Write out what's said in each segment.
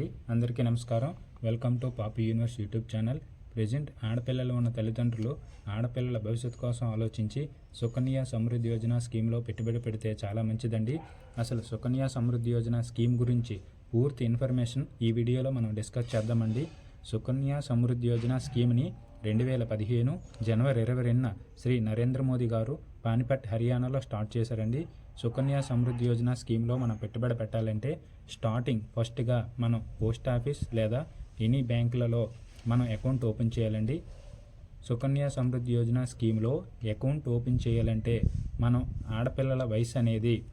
అండి. అందరికీ నమస్కారం. వెల్కమ్ టు పాపి యూనివర్స్ యూట్యూబ్ ఛానల్. ప్రజెంట్ ఆడపిల్లలు ఉన్న తల్లిదండ్రులు ఆడపిల్లల భవిష్యత్తు కోసం ఆలోచించి సుకన్య సమృద్ధి యోజన స్కీమ్లో పెట్టుబడి పెడితే చాలా మంచిదండి. అసలు సుకన్య సమృద్ధి యోజన స్కీమ్ గురించి పూర్తి ఇన్ఫర్మేషన్ ఈ వీడియోలో మనం డిస్కస్ చేద్దామండి. సుకన్య సమృద్ధి యోజన స్కీమ్ని రెండు వేల పదిహేను జనవరి ఇరవై రెండున శ్రీ నరేంద్ర మోదీ గారు పానిపట్ హర్యానాలో స్టార్ట్ చేశారండి. సుకన్య సమృద్ధి యోజన స్కీమ్లో మనం పెట్టుబడి పెట్టాలంటే స్టార్టింగ్ ఫస్ట్గా మనం పోస్ట్ ఆఫీస్ లేదా ఎనీ బ్యాంకులలో మనం అకౌంట్ ఓపెన్ చేయాలండి. సుకన్య సమృద్ధి యోజన స్కీమ్లో అకౌంట్ ఓపెన్ చేయాలంటే మనం ఆడపిల్లల వయసు అనేది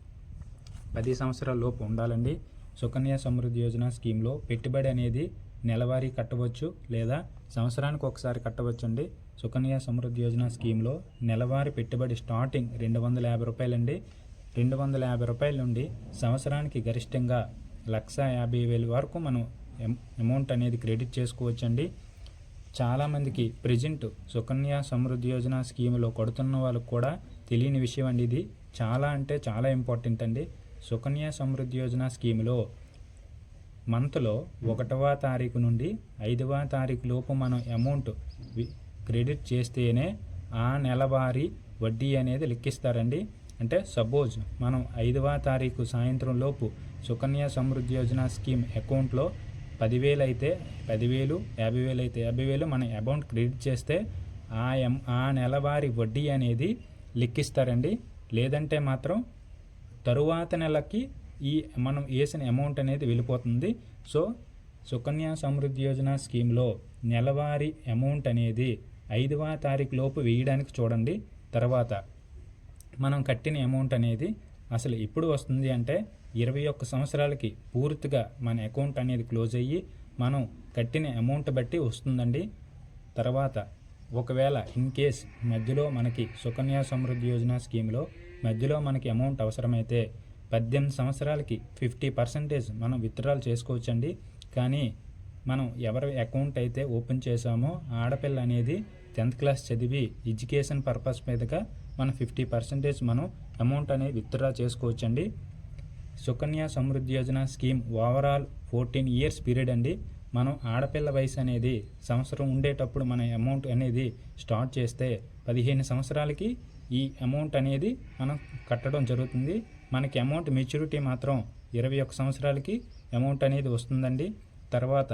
పది సంవత్సరాల లోపు ఉండాలండి. సుకన్య సమృద్ధి యోజన స్కీమ్లో పెట్టుబడి అనేది నెలవారీ కట్టవచ్చు లేదా సంవత్సరానికి ఒకసారి కట్టవచ్చండి. సుకన్య సమృద్ధి యోజన స్కీమ్లో నెలవారీ పెట్టుబడి స్టార్టింగ్ రెండు వందల యాభై రూపాయలండి. రెండు వందల యాభై రూపాయల నుండి సంవత్సరానికి గరిష్టంగా లక్ష యాభై వేల వరకు మనం ఎం- అమౌంట్ అనేది క్రెడిట్ చేసుకోవచ్చండి. చాలామందికి ప్రజెంట్ సుకన్య సమృద్ధి యోజన స్కీమ్లో కొడుతున్న వాళ్ళకు కూడా తెలియని విషయం అండి ఇది. చాలా అంటే చాలా ఇంపార్టెంట్ అండి. సుకన్య సమృద్ధి యోజన స్కీమ్లో మంత్లో ఒకటవ తారీఖు నుండి ఐదవ తారీఖు లోపు మనం అమౌంట్ క్రెడిట్ చేస్తేనే ఆ నెలవారీ వడ్డీ అనేది లెక్కిస్తారండి. అంటే సపోజ్ మనం ఐదవ తారీఖు సాయంత్రం లోపు సుకన్య సమృద్ధి యోజన స్కీమ్ అకౌంట్లో పదివేలు అయితే పదివేలు యాభై వేలు అయితే యాభై వేలు మన అమౌంట్ క్రెడిట్ చేస్తే ఆ ఎం ఆ నెలవారీ వడ్డీ అనేది లెక్కిస్తారండి. లేదంటే మాత్రం తరువాత నెలకి ఈ మనం వేసిన అమౌంట్ అనేది వెళ్ళిపోతుంది. సో సుకన్య సమృద్ధి యోజన స్కీమ్లో నెలవారీ అమౌంట్ అనేది ఐదవ తారీఖు లోపు వేయడానికి చూడండి. తర్వాత మనం కట్టిన అమౌంట్ అనేది అసలు ఎప్పుడు వస్తుంది అంటే ఇరవై ఒక్క సంవత్సరాలకి పూర్తిగా మన అకౌంట్ అనేది క్లోజ్ అయ్యి మనం కట్టిన అమౌంట్ బట్టి వస్తుందండి. తర్వాత ఒకవేళ ఇన్ కేస్ మధ్యలో మనకి సుకన్య సమృద్ధి యోజన స్కీమ్లో మధ్యలో మనకి అమౌంట్ అవసరమైతే పద్దెనిమిది సంవత్సరాలకి ఫిఫ్టీ పర్సెంటేజ్ మనం విత్డ్రాల్ చేసుకోవచ్చండి. కానీ మనం ఎవరి అకౌంట్ అయితే ఓపెన్ చేసామో ఆడపిల్ల అనేది టెన్త్ క్లాస్ చదివి ఎడ్యుకేషన్ పర్పస్ మీదుగా మనం ఫిఫ్టీ పర్సెంటేజ్ మనం అమౌంట్ అనేది విత్డ్రా చేసుకోవచ్చండి. Sukanya Samriddhi Yojana scheme overall fourteen years period అండి. మనం ఆడపిల్ల వయసు అనేది సంవత్సరం ఉండేటప్పుడు మన అమౌంట్ అనేది స్టార్ట్ చేస్తే పదిహేను సంవత్సరాలకి ఈ అమౌంట్ అనేది మనం కట్టడం జరుగుతుంది. మనకి అమౌంట్ మెచ్యూరిటీ మాత్రం ఇరవై ఒక్క సంవత్సరాలకి అమౌంట్ అనేది వస్తుందండి. తర్వాత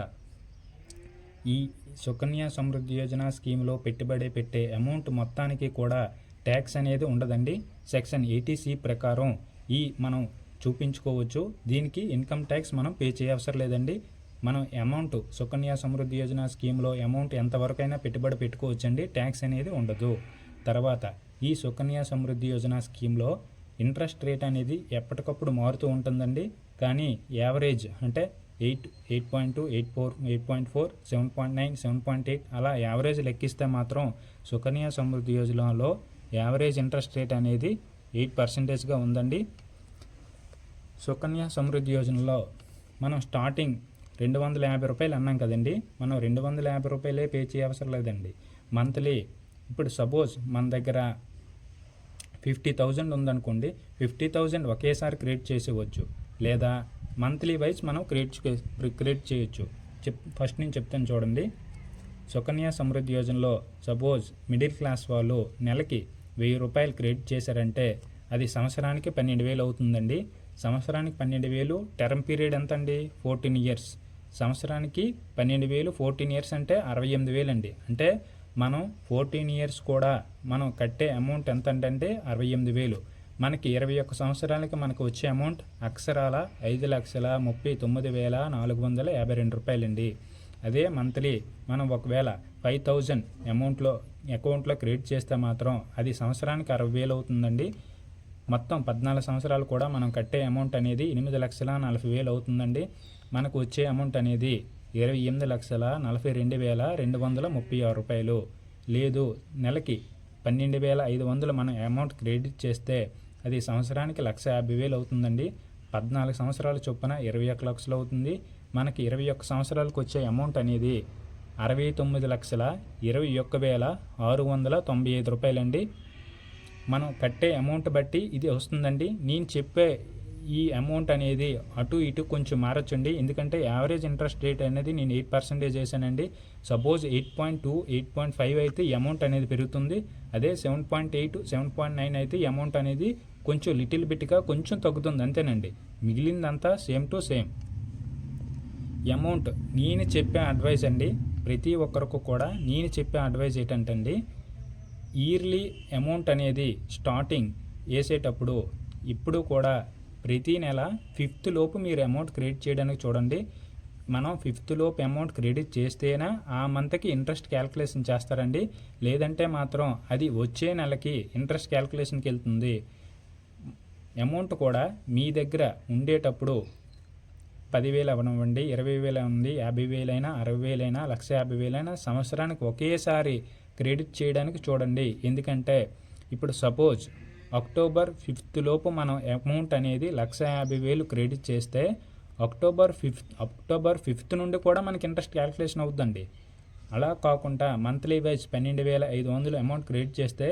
ఈ సుకన్య సమృద్ధి యోజన స్కీమ్లో పెట్టుబడి పెట్టే అమౌంట్ మొత్తానికి కూడా ట్యాక్స్ అనేది ఉండదండి. సెక్షన్ ఎయిటీ ప్రకారం ఈ మనం చూపించుకోవచ్చు. దీనికి ఇన్కమ్ ట్యాక్స్ మనం పే చేయవసరం లేదండి. మనం అమౌంట్ సుకన్య సమృద్ధి యోజన స్కీమ్లో అమౌంట్ ఎంతవరకైనా పెట్టుబడి పెట్టుకోవచ్చండి. ట్యాక్స్ అనేది ఉండదు. తర్వాత ఈ సుకన్య సమృద్ధి యోజన స్కీమ్లో ఇంట్రెస్ట్ రేట్ అనేది ఎప్పటికప్పుడు మారుతూ ఉంటుందండి. కానీ యావరేజ్ అంటే eight eight point two eight four eight point four seven point nine seven point eight అలా యావరేజ్ లెక్కిస్తే మాత్రం సుకన్య సమృద్ధి యోజనలో యావరేజ్ ఇంట్రెస్ట్ రేట్ అనేది ఎయిట్ పర్సెంటేజ్గా ఉందండి. సుకన్య సమృద్ధి యోజనలో మనం స్టార్టింగ్ రెండు వందల యాభై రూపాయలు అన్నాం కదండి. మనం రెండు వందల యాభై రూపాయలే పే చేయవసరం లేదండి. మంత్లీ ఇప్పుడు సపోజ్ మన దగ్గర ఫిఫ్టీ థౌజండ్ ఉందనుకోండి ఫిఫ్టీ థౌజండ్ ఒకేసారి క్రియేట్ చేసేవచ్చు. లేదా మంత్లీ వైజ్ మనం క్రియేట్ క్రియేట్ చేయొచ్చు. చెప్ ఫస్ట్ నేను చెప్తాను చూడండి. సుకన్య సమృద్ధి యోజనలో సపోజ్ మిడిల్ క్లాస్ వాళ్ళు నెలకి వెయ్యి రూపాయలు క్రెడిట్ చేశారంటే అది సంవత్సరానికి పన్నెండు వేలు అవుతుందండి. సంవత్సరానికి పన్నెండు వేలు టర్మ్ పీరియడ్ ఎంత అండి ఫోర్టీన్ ఇయర్స్. సంవత్సరానికి పన్నెండు వేలు ఫోర్టీన్ ఇయర్స్ అంటే అరవై ఎనిమిది వేలు అండి అంటే మనం ఫోర్టీన్ ఇయర్స్ కూడా మనం కట్టే అమౌంట్ ఎంత అంటే అరవై ఎనిమిది వేలు. మనకి ఇరవై ఒక్క సంవత్సరాలకి మనకు వచ్చే అమౌంట్ అక్షరాల ఐదు లక్షల ముప్పై తొమ్మిది వేల నాలుగు వందల యాభై రెండు రూపాయలండి. అదే మంత్లీ మనం ఒకవేళ ఫైవ్ థౌజండ్ అమౌంట్లో అకౌంట్లో క్రెడిట్ చేస్తే మాత్రం అది సంవత్సరానికి అరవై వేలు అవుతుందండి. మొత్తం పద్నాలుగు సంవత్సరాలు కూడా మనం కట్టే అమౌంట్ అనేది ఎనిమిది లక్షల నలభై వేలు అవుతుందండి. మనకు వచ్చే అమౌంట్ అనేది ఇరవై ఎనిమిది లక్షల నలభై రెండు వేల రెండు వందల ముప్పై ఆరు రూపాయలు. లేదు నెలకి పన్నెండు వేల ఐదు వందలు మనం అమౌంట్ క్రెడిట్ చేస్తే అది సంవత్సరానికి లక్ష యాభై వేలు అవుతుందండి. పద్నాలుగు సంవత్సరాల చొప్పున ఇరవై ఒక్క లక్షలు అవుతుంది. మనకి ఇరవై ఒక్క సంవత్సరాలకు వచ్చే అమౌంట్ అనేది అరవై తొమ్మిది లక్షల ఇరవై ఒక్క వేల ఆరు వందల తొంభై ఐదు రూపాయలండి. మనం కట్టే అమౌంట్ బట్టి ఇది వస్తుందండి. నేను చెప్పే ఈ అమౌంట్ అనేది అటు ఇటు కొంచెం మారచ్చండి. ఎందుకంటే యావరేజ్ ఇంట్రెస్ట్ రేట్ అనేది నేను ఎయిట్ పర్సెంటేజ్ వేసానండి suppose eight point two eight point five అయితే అమౌంట్ అనేది పెరుగుతుంది. అదే seven point eight seven point nine అయితే అమౌంట్ అనేది కొంచెం లిటిల్ బిట్గా కొంచెం తగ్గుతుంది అంతేనండి. మిగిలిందంతా సేమ్ టు సేమ్. అమౌంట్ నేను చెప్పే అడ్వైస్ అండి ప్రతి ఒక్కరికి కూడా నేను చెప్పే అడ్వైస్ ఏంటంటే ఇయర్లీ అమౌంట్ అనేది స్టార్టింగ్ వేసేటప్పుడు ఇప్పుడు కూడా ప్రతి నెల ఫిఫ్త్ లోపు మీరు అమౌంట్ క్రెడిట్ చేయడానికి చూడండి. మనం ఫిఫ్త్ లోపు అమౌంట్ క్రెడిట్ చేస్తేనే ఆ మంత్కి ఇంట్రెస్ట్ క్యాల్కులేషన్ చేస్తారండి. లేదంటే మాత్రం అది వచ్చే నెలకి ఇంట్రెస్ట్ క్యాల్కులేషన్కి వెళ్తుంది. అమౌంట్ కూడా మీ దగ్గర ఉండేటప్పుడు పదివేలు అవనివ్వండి ఇరవై వేలు ఉంది యాభై వేలైనా అరవై వేలైనా లక్ష యాభై వేలైనా సంవత్సరానికి ఒకేసారి క్రెడిట్ చేయడానికి చూడండి. ఎందుకంటే ఇప్పుడు సపోజ్ అక్టోబర్ ఫిఫ్త్ లోపు మనం అమౌంట్ అనేది లక్ష యాభై వేలు క్రెడిట్ చేస్తే అక్టోబర్ ఫిఫ్త్ అక్టోబర్ ఫిఫ్త్ నుండి కూడా మనకి ఇంట్రెస్ట్ క్యాల్కులేషన్ అవుతుందండి. అలా కాకుండా మంత్లీ వైజ్ పన్నెండు వేల ఐదు వందలు అమౌంట్ క్రెడిట్ చేస్తే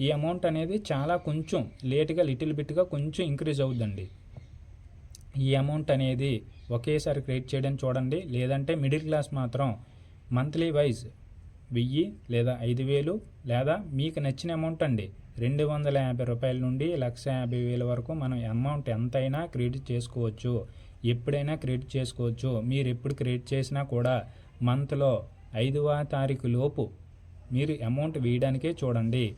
ఈ అమౌంట్ అనేది చాలా కొంచెం లేట్గా లిటిల్ బిట్గా కొంచెం ఇంక్రీజ్ అవుద్దండి. ఈ అమౌంట్ అనేది ఒకేసారి క్రియేట్ చేయడం చూడండి. లేదంటే మిడిల్ క్లాస్ మాత్రం మంత్లీ వైజ్ వెయ్యి లేదా ఐదు వేలు లేదా మీకు నచ్చిన అమౌంట్ అండి. రెండు వందల యాభై రూపాయల నుండి లక్ష యాభై వేల వరకు మనం అమౌంట్ ఎంతైనా క్రెడిట్ చేసుకోవచ్చు. ఎప్పుడైనా క్రెడిట్ చేసుకోవచ్చు. మీరు ఎప్పుడు క్రెడిట్ చేసినా కూడా మంత్లో ఐదవ తారీఖు లోపు మీరు అమౌంట్ వేయడానికే చూడండి.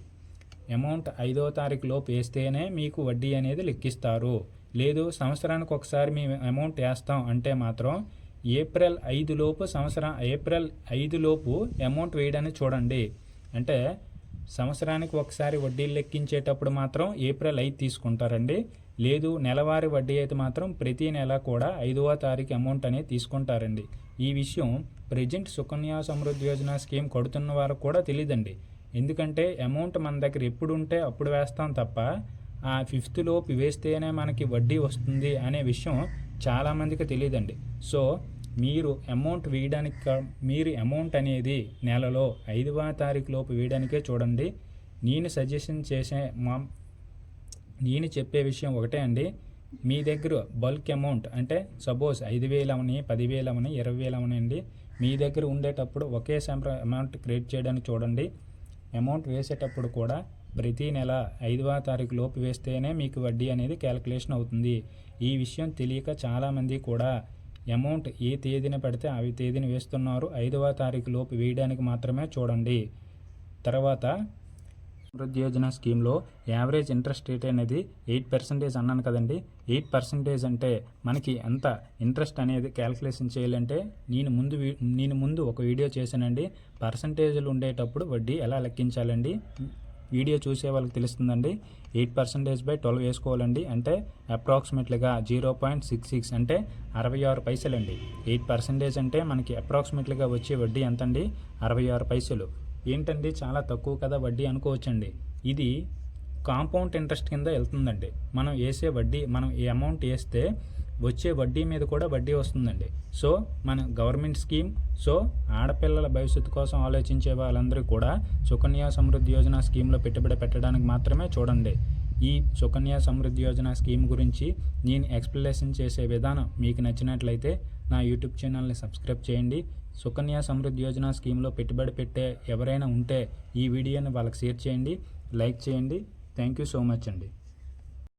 అమౌంట్ ఐదో తారీఖులోపు వేస్తేనే మీకు వడ్డీ అనేది లెక్కిస్తారు. లేదు సంవత్సరానికి ఒకసారి మేము అమౌంట్ వేస్తాం అంటే మాత్రం ఏప్రిల్ ఐదు లోపు సంవత్సరం ఏప్రిల్ ఐదు లోపు అమౌంట్ వేయడానికి చూడండి. అంటే సంవత్సరానికి ఒకసారి వడ్డీలు లెక్కించేటప్పుడు మాత్రం ఏప్రిల్ ఐదు తీసుకుంటారండి. లేదు నెలవారీ వడ్డీ అయితే మాత్రం ప్రతి నెల కూడా ఐదవ తారీఖు అమౌంట్ అనేది తీసుకుంటారండి. ఈ విషయం ప్రజెంట్ సుకన్య సమృద్ధి యోజన స్కీమ్ కడుతున్న వారికి కూడా తెలియదండి ఎందుకంటే అమౌంట్ మన దగ్గర ఎప్పుడు ఉంటే అప్పుడు వేస్తాం తప్ప ఆ ఫిఫ్త్ లోపు వేస్తేనే మనకి వడ్డీ వస్తుంది అనే విషయం చాలామందికి తెలియదండి. సో మీరు అమౌంట్ వేయడానికి మీరు అమౌంట్ అనేది నెలలో ఐదవ తారీఖు లోపు వేయడానికే చూడండి. నేను సజెషన్ చేసే మా నేను చెప్పే విషయం ఒకటే అండి. మీ దగ్గర బల్క్ అమౌంట్ అంటే సపోజ్ ఐదు వేలు అవని పదివేలు అవని ఇరవై వేలు అవనండి మీ దగ్గర ఉండేటప్పుడు ఒకే అమౌంట్ క్రియేట్ చేయడానికి చూడండి. అమౌంట్ వేసేటప్పుడు కూడా ప్రతి నెల ఐదవ తారీఖు లోపు వేస్తేనే మీకు వడ్డీ అనేది క్యాలిక్యులేషన్ అవుతుంది. ఈ విషయం తెలియక చాలామంది కూడా అమౌంట్ ఏ తేదీన పడితే ఆ తేదీని వేస్తున్నారు. ఐదవ తారీఖు లోపు వేయడానికి మాత్రమే చూడండి. తర్వాత సమృద్ధి యోజన స్కీమ్లో యావరేజ్ ఇంట్రెస్ట్ రేట్ అనేది ఎయిట్ పర్సెంటేజ్ అన్నాను కదండి ఎయిట్ పర్సెంటేజ్ అంటే మనకి ఎంత ఇంట్రెస్ట్ అనేది క్యాల్కులేషన్ చేయాలంటే నేను ముందు వీ- నేను ముందు ఒక వీడియో చేశానండి పర్సంటేజ్లు ఉండేటప్పుడు వడ్డీ ఎలా లెక్కించాలండి వీడియో చూసే వాళ్ళకి తెలుస్తుందండి ఎయిట్ పర్సెంటేజ్ బై ట్వెల్వ్ వేసుకోవాలండి అంటే అప్రాక్సిమేట్లీగా జీరో పాయింట్ సిక్స్ సిక్స్ అంటే అరవై ఆరు పైసలండి ఎయిట్ పర్సెంటేజ్ అంటే మనకి అప్రాక్సిమేట్లీగా వచ్చే వడ్డీ ఎంతండి అరవై ఆరు పైసలు ఏంటండి? చాలా తక్కువ కదా వడ్డీ అనుకోవచ్చండి. ఇది కాంపౌండ్ ఇంట్రెస్ట్ కింద వెళ్తుందండి. మనం వేసే వడ్డీ మనం ఈ అమౌంట్ వేస్తే వచ్చే వడ్డీ మీద కూడా వడ్డీ వస్తుందండి. సో మన గవర్నమెంట్ స్కీమ్ సో ఆడపిల్లల భవిష్యత్తు కోసం ఆలోచించే వాళ్ళందరూ కూడా సుకన్య సమృద్ధి యోజన స్కీమ్లో పెట్టుబడి పెట్టడానికి మాత్రమే చూడండి. ఈ సుకన్య సమృద్ధి యోజన స్కీమ్ గురించి నేను ఎక్స్ప్లెనేషన్ చేసే విధానం మీకు నచ్చినట్లయితే నా యూట్యూబ్ ఛానల్ని సబ్స్క్రైబ్ చేయండి. సుకన్య సమృద్ధి యోజన స్కీమ్లో పెట్టుబడి పెట్టే ఎవరైనా ఉంటే ఈ వీడియోని వాళ్ళకి షేర్ చేయండి లైక్ చేయండి. థ్యాంక్ యూ సో మచ్ అండి.